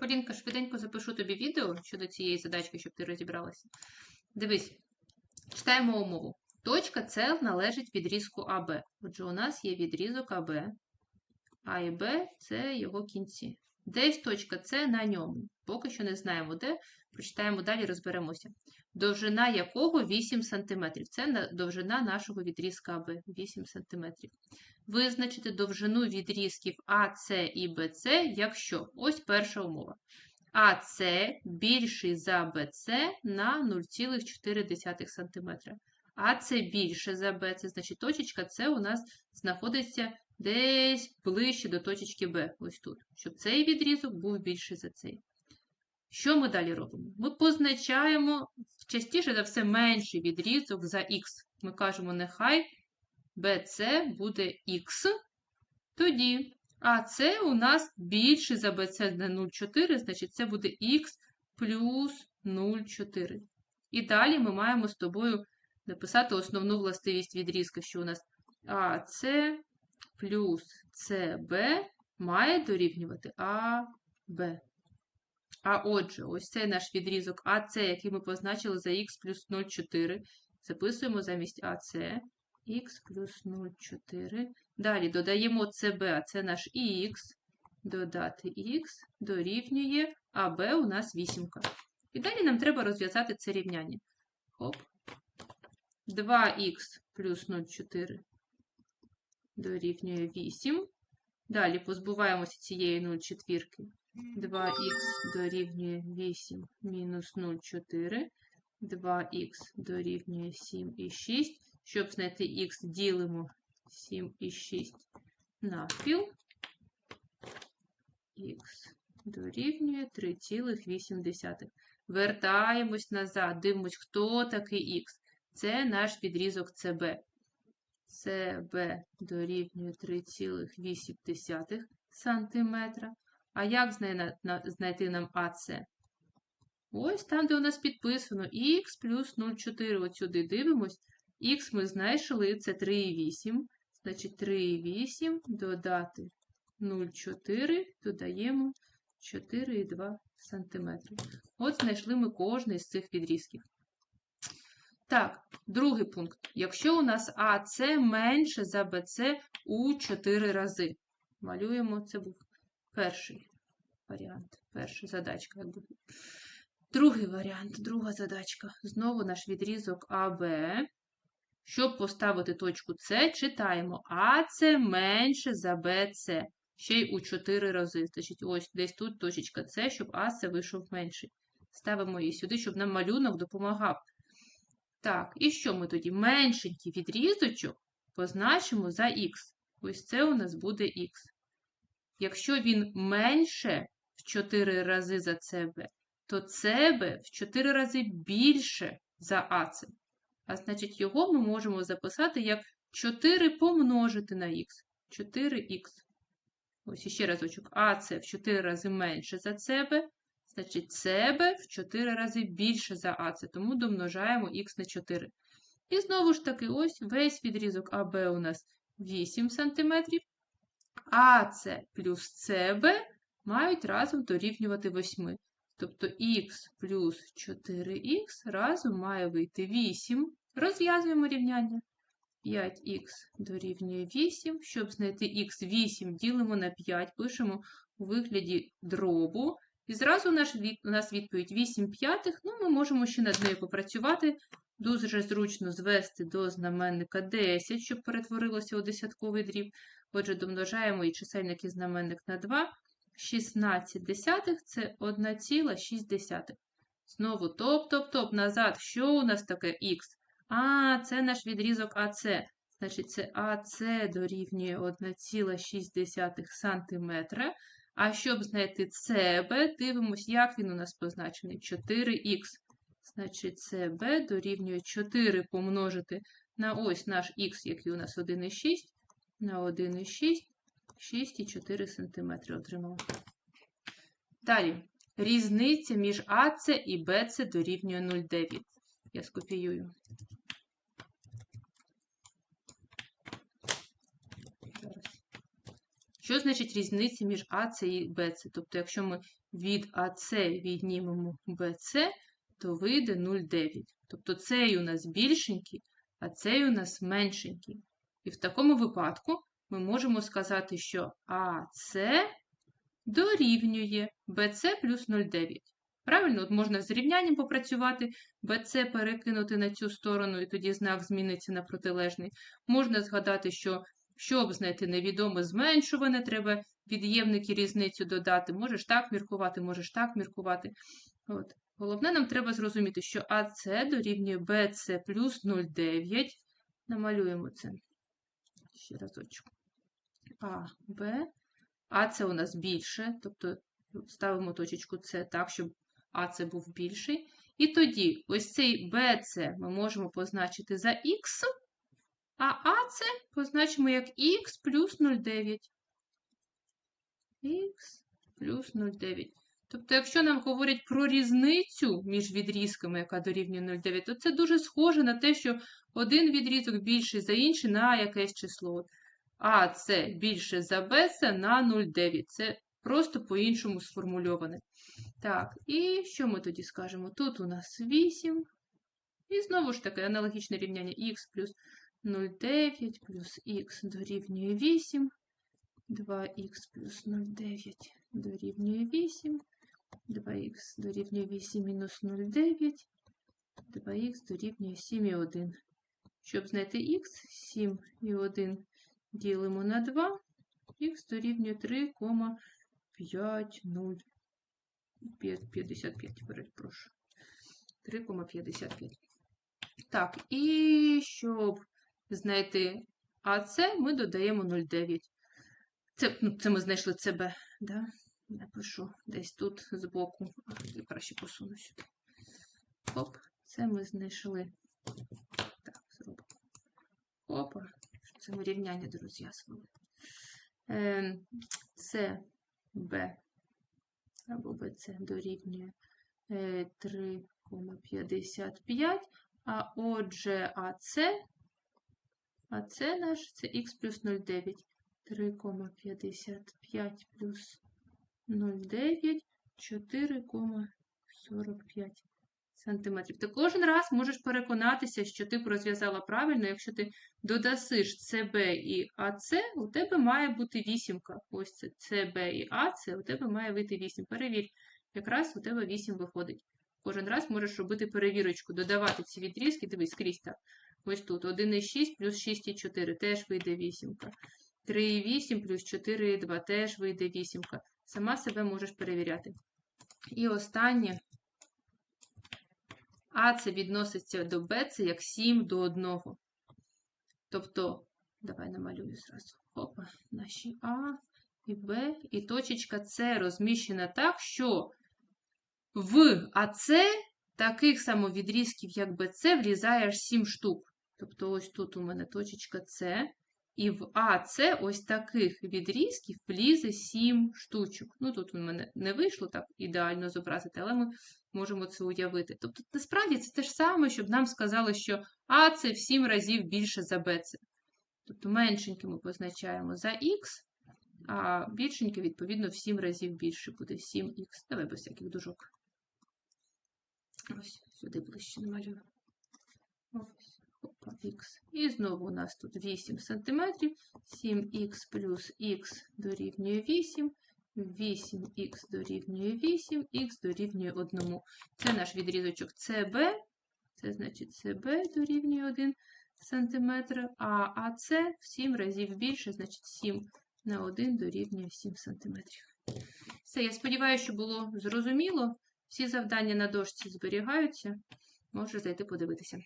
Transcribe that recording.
Полінка, швиденько запишу тобі відео щодо цієї задачки, щоб ти розібралася. Дивись, читаємо умову. Точка С належить відрізку АБ. Отже, у нас є відрізок АБ, А і Б це його кінці. Десь точка С на ньому. Поки що не знаємо де. Прочитаємо далі, розберемося. Довжина якого 8 см. Це довжина нашого відрізка АБ 8 см. Визначити довжину відрізків АС і БЦ, якщо ось перша умова. АС більший за БЦ на 0,4 см. АС більше за Б, це значить точечка С у нас знаходиться десь ближче до точечки Б, ось тут, щоб цей відрізок був більший за цей. Що ми далі робимо? Ми позначаємо частіше за все менший відрізок за х. Ми кажемо, нехай BC буде х, тоді АС у нас більше за BC на 0,4, значить це буде х плюс 0,4. І далі ми маємо з тобою написати основну властивість відрізка, що у нас АС плюс СБ має дорівнювати АБ. А отже, ось цей наш відрізок АС, який ми позначили за х плюс 0,4, записуємо замість АС х плюс 0,4. Далі додаємо а це наш х, додати х дорівнює АБ у нас вісімка. І далі нам треба розв'язати це рівняння. Хоп. 2х плюс 0,4 дорівнює 8. Далі позбуваємося цієї 0,4. 2х дорівнює 8 мінус 0,4. 2х дорівнює 7 і 6. Щоб знайти х, ділимо 7 і 6 навпіл. х дорівнює 3,8. Вертаємось назад, дивимось, хто такий х. Це наш відрізок ЦБ. ЦБ дорівнює 3,8 см. А як знайти нам АЦ? Ось там, де у нас підписано х плюс 0,4. От сюди дивимось. Х ми знайшли, це 3,8. Значить, 3,8 додати 0,4, додаємо 4,2 см. От знайшли ми кожний з цих відрізків. Так, другий пункт. Якщо у нас АС менше за БЦ у 4 рази. Малюємо, це був перший варіант, перша задачка. Другий варіант, друга задачка. Знову наш відрізок АБ. Щоб поставити точку С, читаємо АС менше за БЦ. Ще й у 4 рази. Значить, ось десь тут точечка С, щоб АС вийшов менший. Ставимо її сюди, щоб нам малюнок допомагав. Так, і що ми тоді? Меншенький відрізочок позначимо за х. Ось це у нас буде х. Якщо він менше в 4 рази за СБ, то СБ в 4 рази більше за АЦ. А значить, його ми можемо записати як 4 помножити на х. 4х. Ось іще разочок. АЦ в 4 рази менше за СБ. Значить, СБ в 4 рази більше за АЦ, тому домножаємо х на 4. І знову ж таки, ось весь відрізок АБ у нас 8 см. АЦ плюс СБ мають разом дорівнювати 8. Тобто х плюс 4х разом має вийти 8. Розв'язуємо рівняння. 5х дорівнює 8. Щоб знайти х 8, ділимо на 5, пишемо у вигляді дробу. І зразу у нас відповідь 8 п'ятих. Ну, ми можемо ще над нею попрацювати. Дуже зручно звести до знаменника 10, щоб перетворилося у десятковий дріб. Отже, домножаємо і чисельник і знаменник на 2. 16 десятих – це 1,6. Знову топ-топ-топ назад. Що у нас таке х? А, це наш відрізок АЦ. Значить, це АЦ дорівнює 1,6 см. А щоб знайти СБ, дивимось, як він у нас позначений. 4х. Значить, СБ дорівнює 4 помножити на ось наш х, який у нас 1,6, на 1,6, 6,4 см отримали. Далі. Різниця між АЦ і БЦ дорівнює 0,9. Я скопіюю. Що значить різниця між АС і БЦ? Тобто, якщо ми від АС віднімемо БЦ, то вийде 0,9. Тобто цей у нас більшенький, а цей у нас меншенький. І в такому випадку ми можемо сказати, що АС дорівнює BC плюс 0,9. Правильно, от можна з рівнянням попрацювати, BC перекинути на цю сторону, і тоді знак зміниться на протилежний. Можна згадати, що щоб знайти невідоме зменшуване, треба від'ємники різницю додати. Можеш так міркувати, можеш так міркувати. От. Головне, нам треба зрозуміти, що АС дорівнює BC плюс 0,9. Намалюємо це. Ще разочок. А, Б. А це у нас більше, тобто ставимо точечку С так, щоб А це був більший. І тоді ось цей BC ми можемо позначити за Х, а А це позначимо як Х плюс 0,9. Х плюс 0,9. Тобто, якщо нам говорять про різницю між відрізками, яка дорівнює 0,9, то це дуже схоже на те, що один відрізок більший за інший на якесь число. А це більше за Б, це на 0,9. Це просто по-іншому сформульоване. Так, і що ми тоді скажемо? Тут у нас 8. І знову ж таки аналогічне рівняння х плюс 0,9 плюс х дорівнює 8. 2х плюс 0,9 дорівнює 8. 2х дорівнює 8 мінус 0,9. 2х дорівнює 7,1. Щоб знайти х, 7 і 1 ділимо на 2, х дорівнює 3,50. 55, перепрошую. 3,55. Так, і щоб знайти АЦ, ми додаємо 0,9. Це ну, це ми знайшли ЦБ. Да? Напишу десь тут збоку. Я краще посуну сюди. Оп, це ми знайшли. Так, зробимо. Опа. Це ми рівняння до розв'язували. Це Б або БЦ дорівнює 3,55, а отже АЦ, АЦ наш це х плюс 0,9. 3,55 плюс 0,9, 4,45 сантиметрів. Ти кожен раз можеш переконатися, що ти розв'язала правильно, якщо ти додасиш CB і АЦ, у тебе має бути вісімка. Ось це CB і АЦ, у тебе має вийти 8. Перевір, якраз у тебе 8 виходить. Кожен раз можеш робити перевірочку, додавати ці відрізки, дивись, скрізь так. Ось тут 1,6 плюс 6,4 теж вийде вісімка. 3,8 плюс 4,2 теж вийде вісімка. Сама себе можеш перевіряти. І останнє. А це відноситься до Б, це як 7 до 1. Тобто, давай намалюю зразу. Опа, наші А і Б. І точечка С розміщена так, що в АЦ таких самовідрізків, як БЦ, влізає аж 7 штук. Тобто, ось тут у мене точечка С. І в АЦ ось таких відрізків влізе 7 штучок. Ну, тут у мене не вийшло так ідеально зобразити, але ми можемо це уявити. Тобто, насправді, це те ж саме, щоб нам сказали, що А це в 7 разів більше за БЦ. Тобто меншеньке ми позначаємо за Х, а більшеньке, відповідно, в 7 разів більше буде 7х. Давай без всяких дужок. Ось, сюди ближче намалюю. Ось. Х. І знову у нас тут 8 см. 7х плюс х дорівнює 8. 8х дорівнює 8, х дорівнює 1. Це наш відрізочок CB. Це значить CB дорівнює 1 см, а АС в 7 разів більше, значить 7 на 1 дорівнює 7 см. Все, я сподіваюся, що було зрозуміло. Всі завдання на дошці зберігаються. Можете зайти подивитися.